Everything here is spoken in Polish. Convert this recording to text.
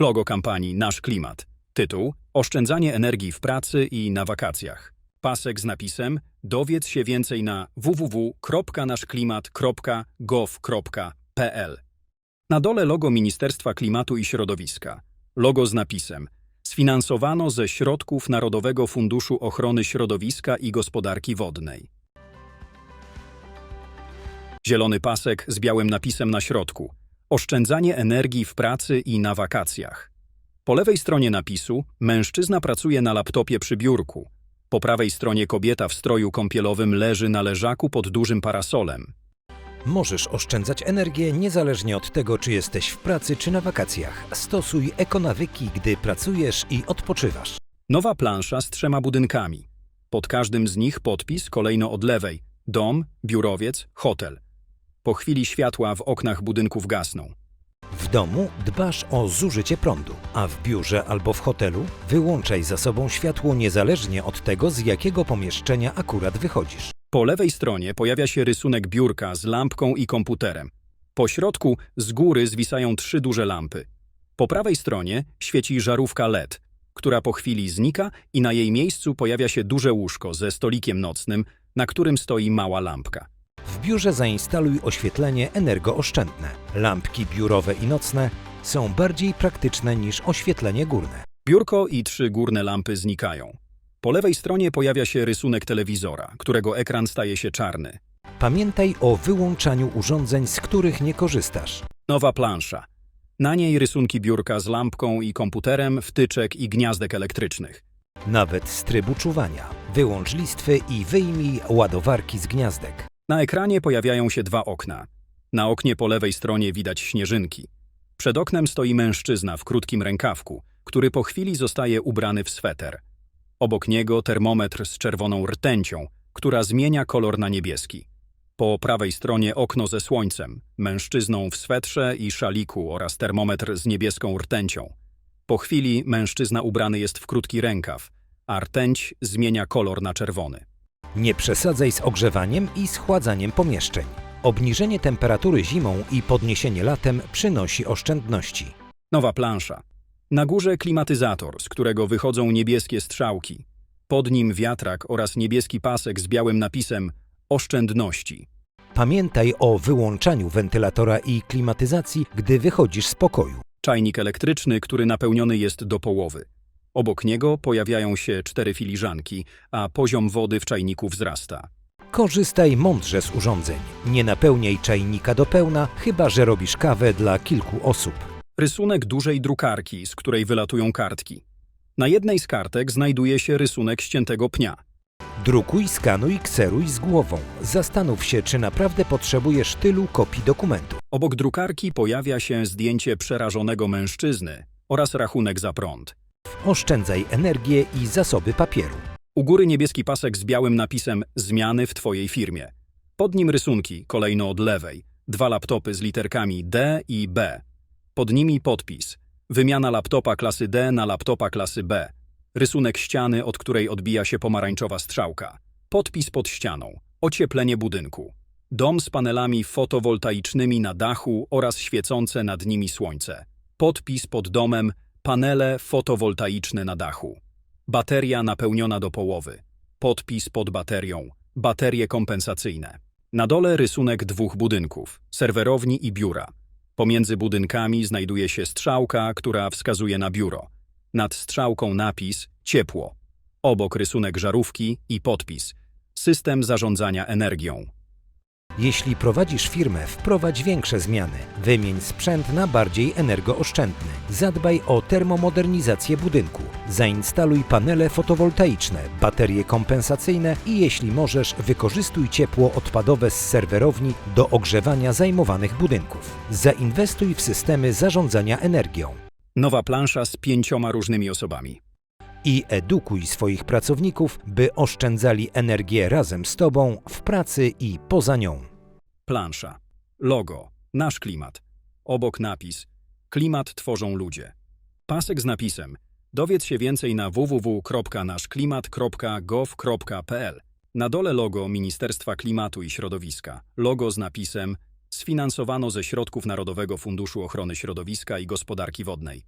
Logo kampanii Nasz Klimat. Tytuł Oszczędzanie energii w pracy i na wakacjach. Pasek z napisem Dowiedz się więcej na www.naszklimat.gov.pl. Na dole logo Ministerstwa Klimatu i Środowiska. Logo z napisem Sfinansowano ze środków Narodowego Funduszu Ochrony Środowiska i Gospodarki Wodnej. Zielony pasek z białym napisem na środku. Oszczędzanie energii w pracy i na wakacjach. Po lewej stronie napisu mężczyzna pracuje na laptopie przy biurku. Po prawej stronie kobieta w stroju kąpielowym leży na leżaku pod dużym parasolem. Możesz oszczędzać energię niezależnie od tego, czy jesteś w pracy czy na wakacjach. Stosuj ekonawyki, gdy pracujesz i odpoczywasz. Nowa plansza z trzema budynkami. Pod każdym z nich podpis kolejno od lewej. Dom, biurowiec, hotel. Po chwili światła w oknach budynków gasną. W domu dbasz o zużycie prądu, a w biurze albo w hotelu wyłączaj za sobą światło niezależnie od tego, z jakiego pomieszczenia akurat wychodzisz. Po lewej stronie pojawia się rysunek biurka z lampką i komputerem. Po środku z góry zwisają trzy duże lampy. Po prawej stronie świeci żarówka LED, która po chwili znika i na jej miejscu pojawia się duże łóżko ze stolikiem nocnym, na którym stoi mała lampka. W biurze zainstaluj oświetlenie energooszczędne. Lampki biurowe i nocne są bardziej praktyczne niż oświetlenie górne. Biurko i trzy górne lampy znikają. Po lewej stronie pojawia się rysunek telewizora, którego ekran staje się czarny. Pamiętaj o wyłączaniu urządzeń, z których nie korzystasz. Nowa plansza. Na niej rysunki biurka z lampką i komputerem, wtyczek i gniazdek elektrycznych. Nawet z trybu czuwania. Wyłącz listwy i wyjmij ładowarki z gniazdek. Na ekranie pojawiają się dwa okna. Na oknie po lewej stronie widać śnieżynki. Przed oknem stoi mężczyzna w krótkim rękawku, który po chwili zostaje ubrany w sweter. Obok niego termometr z czerwoną rtęcią, która zmienia kolor na niebieski. Po prawej stronie okno ze słońcem, mężczyzną w swetrze i szaliku oraz termometr z niebieską rtęcią. Po chwili mężczyzna ubrany jest w krótki rękaw, a rtęć zmienia kolor na czerwony. Nie przesadzaj z ogrzewaniem i schładzaniem pomieszczeń. Obniżenie temperatury zimą i podniesienie latem przynosi oszczędności. Nowa plansza. Na górze klimatyzator, z którego wychodzą niebieskie strzałki. Pod nim wiatrak oraz niebieski pasek z białym napisem oszczędności. Pamiętaj o wyłączaniu wentylatora i klimatyzacji, gdy wychodzisz z pokoju. Czajnik elektryczny, który napełniony jest do połowy. Obok niego pojawiają się cztery filiżanki, a poziom wody w czajniku wzrasta. Korzystaj mądrze z urządzeń. Nie napełniaj czajnika do pełna, chyba że robisz kawę dla kilku osób. Rysunek dużej drukarki, z której wylatują kartki. Na jednej z kartek znajduje się rysunek ściętego pnia. Drukuj, skanuj, kseruj z głową. Zastanów się, czy naprawdę potrzebujesz tylu kopii dokumentu. Obok drukarki pojawia się zdjęcie przerażonego mężczyzny oraz rachunek za prąd. Oszczędzaj energię i zasoby papieru. U góry niebieski pasek z białym napisem Zmiany w Twojej firmie. Pod nim rysunki, kolejno od lewej. Dwa laptopy z literkami D i B. Pod nimi podpis. Wymiana laptopa klasy D na laptopa klasy B. Rysunek ściany, od której odbija się pomarańczowa strzałka. Podpis pod ścianą. Ocieplenie budynku. Dom z panelami fotowoltaicznymi na dachu oraz świecące nad nimi słońce. Podpis pod domem. Panele fotowoltaiczne na dachu. Bateria napełniona do połowy. Podpis pod baterią. Baterie kompensacyjne. Na dole rysunek dwóch budynków, serwerowni i biura. Pomiędzy budynkami znajduje się strzałka, która wskazuje na biuro. Nad strzałką napis ciepło. Obok rysunek żarówki i podpis system zarządzania energią. Jeśli prowadzisz firmę, wprowadź większe zmiany. Wymień sprzęt na bardziej energooszczędny. Zadbaj o termomodernizację budynku. Zainstaluj panele fotowoltaiczne, baterie kompensacyjne i jeśli możesz, wykorzystuj ciepło odpadowe z serwerowni do ogrzewania zajmowanych budynków. Zainwestuj w systemy zarządzania energią. Nowa plansza z pięcioma różnymi osobami. I edukuj swoich pracowników, by oszczędzali energię razem z Tobą w pracy i poza nią. Plansza. Logo. Nasz klimat. Obok napis. Klimat tworzą ludzie. Pasek z napisem. Dowiedz się więcej na www.naszklimat.gov.pl. Na dole logo Ministerstwa Klimatu i Środowiska. Logo z napisem Sfinansowano ze środków Narodowego Funduszu Ochrony Środowiska i Gospodarki Wodnej.